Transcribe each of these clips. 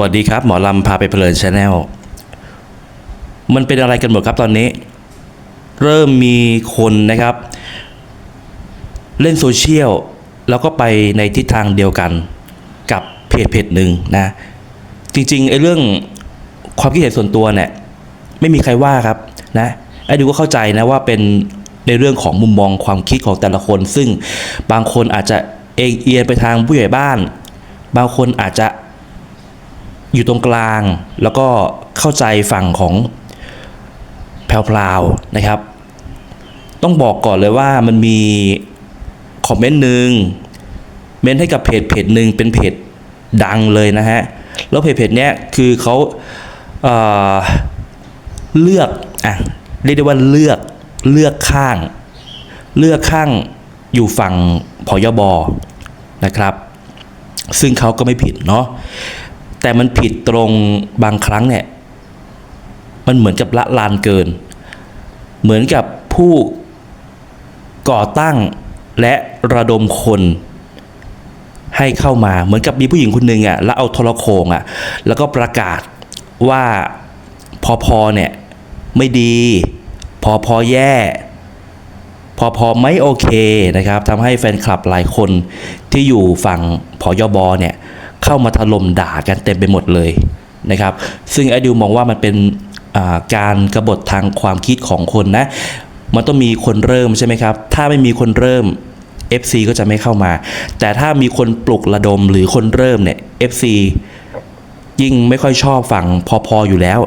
วัสดีครับ หมอลำพาไปเพลินชาแนลมันเป็นอะไรกันหมดครับตอนนี้ เริ่มมีคนนะครับ เล่นโซเชียลแล้วก็ไปในทิศทางเดียวกันกับเพจเพจหนึ่งนะ จริงๆไอ้เรื่องความคิดเห็นส่วนตัวเนี่ยไม่มีใครว่าครับนะไอ้ดูก็เข้าใจนะว่าเป็นในเรื่องของมุมมองความคิดของแต่ละคน ซึ่งบางคนอาจจะเองเอียนไปทางผู้ใหญ่บ้าน บางคนอาจจะ อยู่ตรงกลาง แล้วก็เข้าใจฝั่งของแพรวๆนะครับ ต้องบอกก่อนเลยว่ามันมีคอมเมนต์หนึ่งเมนให้กับเพจเพจหนึ่งเป็นเพจดังเลยนะฮะ แล้วเพจเพจเนี้ยคือเขาเเลือกอะเรียกได้ว่าเลือกเลือกข้าง เลือกข้างอยู่ฝั่งพยบนะครับ ซึ่งเขาก็ไม่ผิดเนาะ แต่มันผิดตรงบางครั้งเนี่ย มันเหมือนกับละลานเกิน เหมือนกับผู้ก่อตั้งและระดมคนให้เข้ามาเหมือนกับมีผู้หญิงคนหนึ่งอะแล้วเอาโทรโขงอะ แล้วก็ประกาศว่าพอพอเนี่ย ไม่ดี พอพอแย่ พอพอไม่โอเคนะครับทำให้แฟนคลับหลายคนที่อยู่ฝั่งพอยบเนี่ย เข้ามาถล่มด่ากันเต็มไปหมดเลยนะครับ ซึ่งไอดิวมองว่ามันเป็นการกรบฏทางความคิดของคนนะ มันต้องมีคนเริ่มใช่ไหมครับ ถ้าไม่มีคนเริ่ม FC ก็จะไม่เข้ามา แต่ถ้ามีคนปลุกระดมหรือคนเริ่มเนี่ย FC ยิ่งไม่ค่อยชอบฝั่งพอพอยู่แล้ว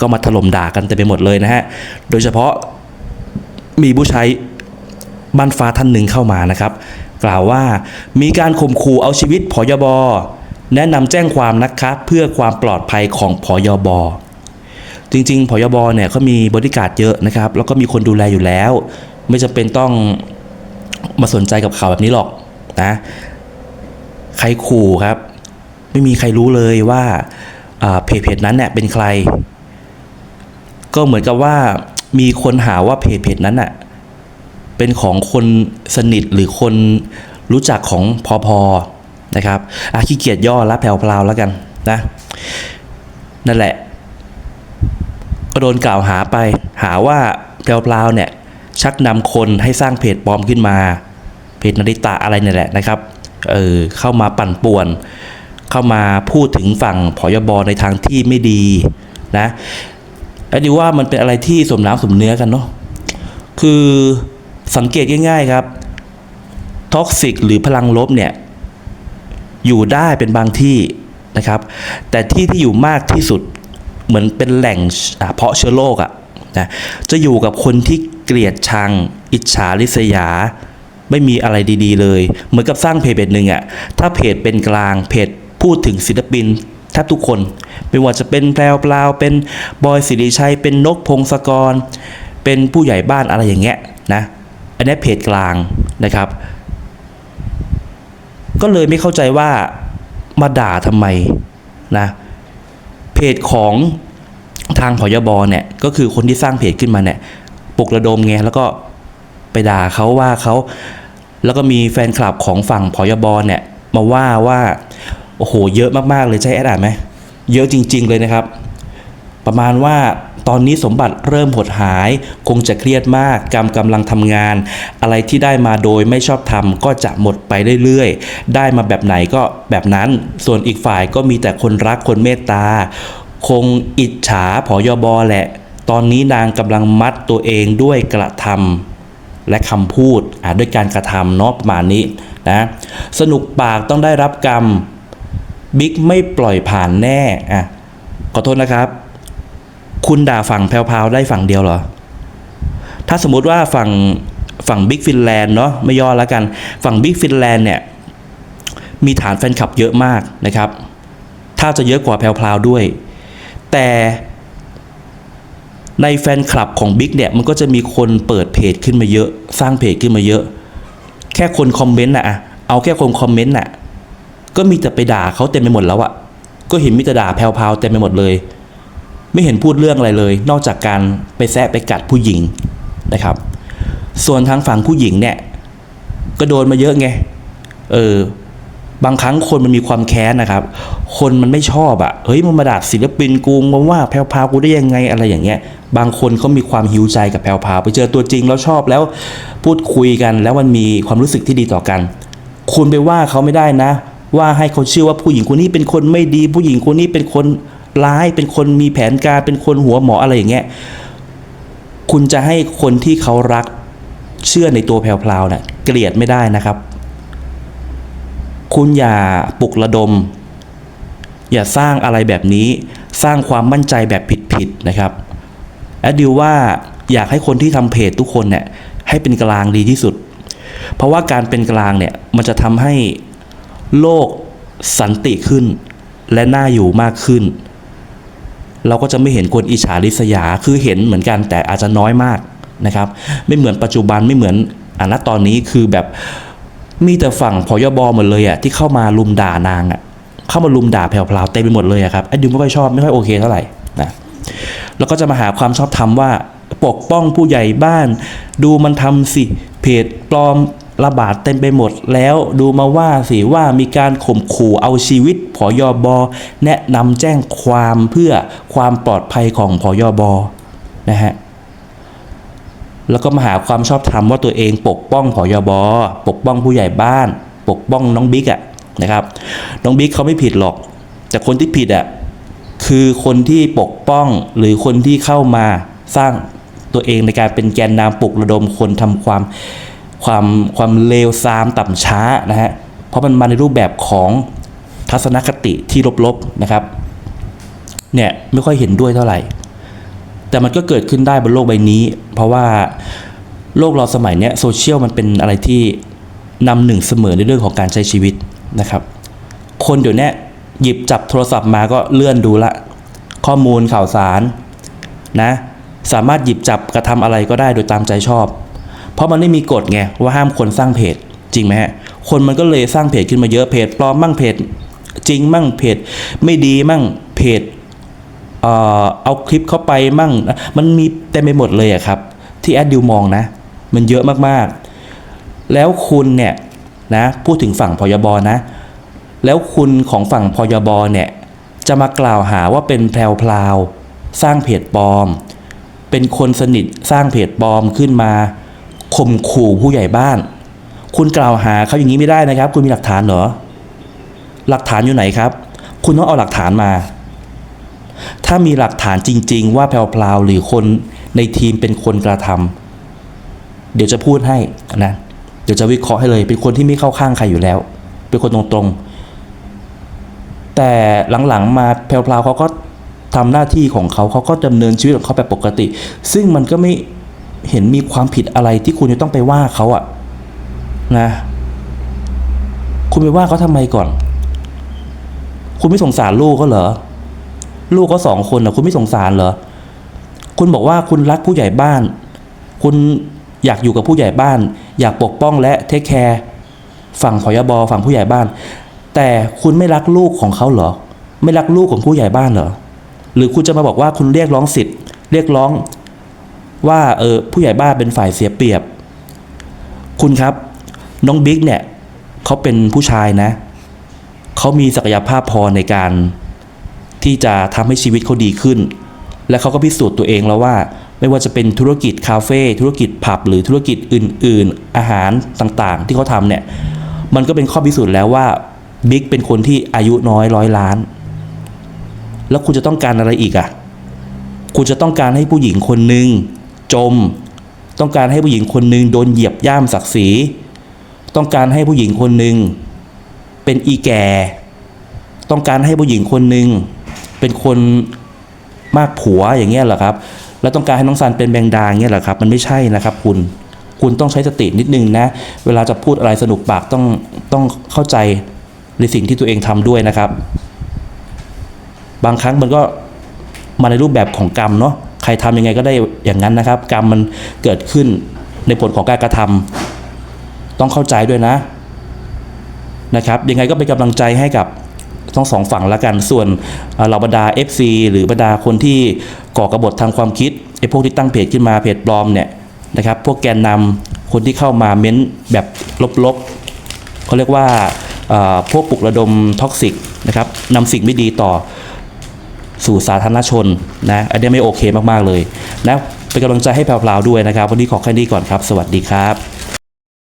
ก็มาถล่มด่ากันเต็มไปหมดเลยนะฮะ โดยเฉพาะมีผู้ใช้บ้านฟ้าท่านหนึ่งเข้ามานะครับ กล่าวว่ามีการข่มขู่เอาชีวิตพอยบ แนะนำแจ้งความนะคะเพื่อความปลอดภัยของพอยบจริงๆพอยบเนี่ยเขามีบริการเยอะนะครับ แล้วก็มีคนดูแลอยู่แล้ว ไม่จำเป็นต้องมาสนใจกับข่าวแบบนี้หรอกนะใครขู่ครับ ไม่มีใครรู้เลยว่าอ่าเพจเพจนั้นเนี่ยเป็นใคร ก็เหมือนกับว่ามีคนหาว่าเพจเพจนั้นน่ะเป็นของคนสนิทหรือคนรู้จักของพอพอ นะครับอะขี้เกียจย่อละแผ่วพลาวแล้วกันนะนั่นแหละ ก็โดนกล่าวหาไป หาว่าแพรวพลาวเนี่ยชักนำคนให้สร้างเพจปลอมขึ้นมา เพจนาริตะอะไรเนี่ยแหละนะครับเออเข้ามาปั่นป่วน เข้ามาพูดถึงฝั่งพยบในทางที่ไม่ดีนะไอ้ดีว่ามันเป็นอะไรที่สมน้ำสมเนื้อกันเนาะคือสังเกตง่ายๆครับท็อกซิกหรือพลังลบเนี่ย อยู่ได้เป็นบางที่นะครับ แต่ที่ที่อยู่มากที่สุดเหมือนเป็นแหล่งเพาะเชื้อโรคอะนะจะอยู่กับคนที่เกลียดชัง อิจฉาริษยา ไม่มีอะไรดีๆ เลย เหมือนกับสร้างเพจเพจหนึ่งอะถ้าเพจเป็นกลางเพจพูดถึงศิลปินแทบทุกคน ไม่ว่าจะเป็นแพรวปลาวเป็นบอยสิริชัย เป็นนกพงศกร เป็นผู้ใหญ่บ้านอะไรอย่างเงี้ยนะอันนี้เพจกลางนะครับ ก็เลยไม่เข้าใจว่ามาด่าทำไมนะเพจของทางพยบเนี่ยก็คือคนที่สร้างเพจขึ้นมาเนี่ยปลุกระดมไงแล้วก็ไปด่าเขาว่าเขาแล้วก็มีแฟนคลับของฝั่งพยบเนี่ยมาว่าว่าโอ้โหเยอะมากๆเลยใช่แอดอ่านไหมเยอะจริง ๆ เลยนะครับ ประมาณว่าตอนนี้สมบัติเริ่มหดหาย คงจะเครียดมากกรรมกำลังทำงาน อะไรที่ได้มาโดยไม่ชอบทำก็จะหมดไปเรื่อยๆ ได้มาแบบไหนก็แบบนั้น ส่วนอีกฝ่ายก็มีแต่คนรักคนเมตตา คงอิจฉาผอยบอแหละ ตอนนี้นางกำลังมัดตัวเองด้วยกระทำและคำพูดด้วยการกระทำเนาะประมาณนี้นะสนุกปากต้องได้รับกรรมบิ๊กไม่ปล่อยผ่านแน่อะขอโทษนะครับ คุณด่าฝั่งแพรวๆได้ฝั่งเดียวเหรอ ถ้าสมมุติว่าฝั่งฝั่งบิ๊กฟินแลนด์เนาะไม่ย่อแล้วกัน ฝั่งบิ๊กฟินแลนด์เนี่ย มีฐานแฟนคลับเยอะมากนะครับ ถ้าจะเยอะกว่าแพรวๆด้วย แต่ในแฟนคลับของบิ๊กเนี่ย มันก็จะมีคนเปิดเพจขึ้นมาเยอะ สร้างเพจขึ้นมาเยอะ แค่คนคอมเมนต์น่ะอะเอาแค่คนคอมเมนต์น่ะก็มีแต่ไปด่าเขาเต็มไปหมดแล้วอะก็เห็นมีแต่ด่าแพรวๆเต็มไปหมดเลย ไม่เห็นพูดเรื่องอะไรเลย นอกจากการไปแซะไปกัดผู้หญิงนะครับ ส่วนทางฝั่งผู้หญิงเนี่ยก็โดนมาเยอะไงเออบางครั้งคนมันมีความแค้นนะครับ คนมันไม่ชอบอะ่ะเฮ้ยมันมาด่าศิลปินกูมาว่าแพรวพราวกูได้ยังไงอะไรอย่างเงี้ย บางคนเขามีความหิวใจกับแพรวพราวไปเจอตัวจริงแล้วชอบแล้วพูดคุยกันแล้วมันมีความรู้สึกที่ดีต่อกัน คุณไปว่าเขาไม่ได้นะ ว่าให้เขาเชื่อว่าผู้หญิงคนนี้เป็นคนไม่ดี ผู้หญิงคนนี้เป็นคน ร้ายเป็นคนมีแผนการเป็นคนหัวหมออะไรอย่างเงี้ยคุณจะให้คนที่เขารักเชื่อในตัวแพรวพราเนี่ยเกลียดไม่ได้นะครับ คุณอย่าปลุกระดม อย่าสร้างอะไรแบบนี้สร้างความมั่นใจแบบผิดๆนะครับแอดดิวว่าอยากให้คนที่ทำเพจทุกคนเนี่ยให้เป็นกลางดีที่สุด เพราะว่าการเป็นกลางเนี่ยมันจะทำให้โลกสันติขึ้น และน่าอยู่มากขึ้น เราก็จะไม่เห็นคนอิจฉาริษยาคือเห็นเหมือนกันแต่อาจจะน้อยมากนะครับ ไม่เหมือนปัจจุบันไม่เหมือนอันณตอนนี้คือแบบมีแต่ฝั่งพอยบหมดเลยอะที่เข้ามาลุมด่านางอะเข้ามาลุมด่าแผ่วๆเต็มไปหมดเลยอะครับไอ้ดิวไม่ค่อยชอบไม่ค่อยโอเคเท่าไหร่นะแล้วก็จะมาหาความชอบธรรมว่าปกป้องผู้ใหญ่บ้าน ดูมันทำสิเพจปลอม ระบาดเต็มไปหมดแล้วดูมาว่าสิว่ามีการข่มขู่เอาชีวิตผอยบแนะนำแจ้งความเพื่อความปลอดภัยของผอยบนะฮะแล้วก็มาหาความชอบธรรมว่าตัวเองปกป้องผอยบปกป้องผู้ใหญ่บ้าน ปกป้องน้องบิ๊กอะนะครับ น้องบิ๊กเขาไม่ผิดหรอก แต่คนที่ผิดอะคือคนที่ปกป้องหรือคนที่เข้ามาสร้างตัวเองในการเป็นแกนนำปลุกระดมคนทำความ ความความเลวทรามต่ำช้านะฮะเพราะมันมาในรูปแบบของทัศนคติที่ลบๆนะครับเนี่ยไม่ค่อยเห็นด้วยเท่าไหร่ แต่มันก็เกิดขึ้นได้บนโลกใบนี้ เพราะว่าโลกเราสมัยเนี้ยโซเชียลมันเป็นอะไรที่นำหนึ่งเสมอในเรื่องของการใช้ชีวิตนะครับ คนเดี๋ยวนี้หยิบจับโทรศัพท์มาก็เลื่อนดูละ ข้อมูลข่าวสารนะสามารถหยิบจับกระทำอะไรก็ได้โดยตามใจชอบ เพราะมันไม่มีกฎไงว่าห้ามคนสร้างเพจจริงไหมฮะคนมันก็เลยสร้างเพจขึ้นมาเยอะเพจปลอมมั่งเพจจริงมั่งเพจไม่ดีมั่งเพจเอ่อเอาคลิปเข้าไปมั่ง มันมีเต็มไปหมดเลยอะครับ ที่แอดดิวมองนะ มันเยอะมากๆ แล้วคุณเนี่ยนะพูดถึงฝั่งพยบนะ แล้วคุณของฝั่งพยบเนี่ยจะมากล่าวหาว่าเป็นแพรวพลาวสร้างเพจปลอม เป็นคนสนิทสร้างเพจปลอมขึ้นมา ข่มขู่ผู้ใหญ่บ้าน คุณกล่าวหาเขาอย่างนี้ไม่ได้นะครับ คุณมีหลักฐานเหรอ หลักฐานอยู่ไหนครับ คุณต้องเอาหลักฐานมา ถ้ามีหลักฐานจริง ๆ ว่าแพรวพลาวหรือคนในทีมเป็นคนกระทำเดี๋ยวจะพูดให้นะ เดี๋ยวจะวิเคราะห์ให้เลย เป็นคนที่ไม่เข้าข้างใครอยู่แล้ว เป็นคนตรงๆ แต่หลังๆมาแพรวพลาวเขาก็ทำหน้าที่ของเขาเขาก็ดำเนินชีวิตของเขาแบบปกติ ซึ่งมันก็ไม่ เห็นมีความผิดอะไรที่คุณจะต้องไปว่าเขาอะนะ คุณไปว่าเขาทำไมก่อน คุณไม่สงสารลูกเขาเหรอ ลูกก็สองคนนะคุณไม่สงสารเหรอ คุณบอกว่าคุณรักผู้ใหญ่บ้าน คุณอยากอยู่กับผู้ใหญ่บ้าน อยากปกป้องและเทคแคร์ฝั่งพยบฝั่งผู้ใหญ่บ้าน แต่คุณไม่รักลูกของเขาเหรอ ไม่รักลูกของผู้ใหญ่บ้านเหรอ หรือคุณจะมาบอกว่าคุณเรียกร้องสิทธิ์ เรียกร้อง ว่าเออผู้ใหญ่บ้านเป็นฝ่ายเสียเปรียบ คุณครับ น้องบิ๊กเนี่ยเขาเป็นผู้ชายนะเขามีศักยภาพพอในการที่จะทำให้ชีวิตเขาดีขึ้น และเขาก็พิสูจน์ตัวเองแล้วว่า ไม่ว่าจะเป็นธุรกิจคาเฟ่ธุรกิจผับหรือธุรกิจอื่น ๆ อาหารต่างๆ ที่เขาทำเนี่ยมันก็เป็นข้อพิสูจน์แล้วว่าบิ๊กเป็นคนที่อายุน้อยร้อยล้าน แล้วคุณจะต้องการอะไรอีกอะ่ะ คุณจะต้องการให้ผู้หญิงคนหนึ่ง จม ต้องการให้ผู้หญิงคนหนึ่งโดนเหยียบย่ามศักดิ์ศรีต้องการให้ผู้หญิงคนหนึ่งเป็นอีแก่ ต้องการให้ผู้หญิงคนหนึ่งเป็นคนมากผัวอย่างเงี้ยเหรอครับ แล้วต้องการให้น้องซันเป็นแบงดาอย่างเงี้ยเหรอครับ มันไม่ใช่นะครับคุณ คุณต้องใช้สตินิดนึงนะ เวลาจะพูดอะไรสนุกปากต้องต้องเข้าใจในสิ่งที่ตัวเองทำด้วยนะครับ บางครั้งมันก็มาในรูปแบบของกรรมเนาะ ครทำยังไงก็ได้อย่างนั้นนะครับ กรรมมันเกิดขึ้นในผลของการกระทำต้องเข้าใจด้วยนะนะครับ ยังไงก็เป็นกำลังใจให้กับทั้งสองฝั่งละกันส่วนเหล่าบรรดา FC หรือบรรดาคนที่ก่อกระบฏทางความคิดไอ้พวกที่ตั้งเพจขึ้นมาเพจปลอมเนี่ยนะครับพวกแกนนำคนที่เข้ามาเม้นแบบลบๆเขาเรียกว่าพวกปลุกระดมท็อกซิกนะครับนำสิ่งไม่ดีต่อ สู่สาธารณชนนะอันนี้ไม่โอเคมากๆเลยนะเป็นกำลังใจให้แพรวๆด้วยนะครับ วันนี้ขอแค่นี้ก่อนครับ สวัสดีครับ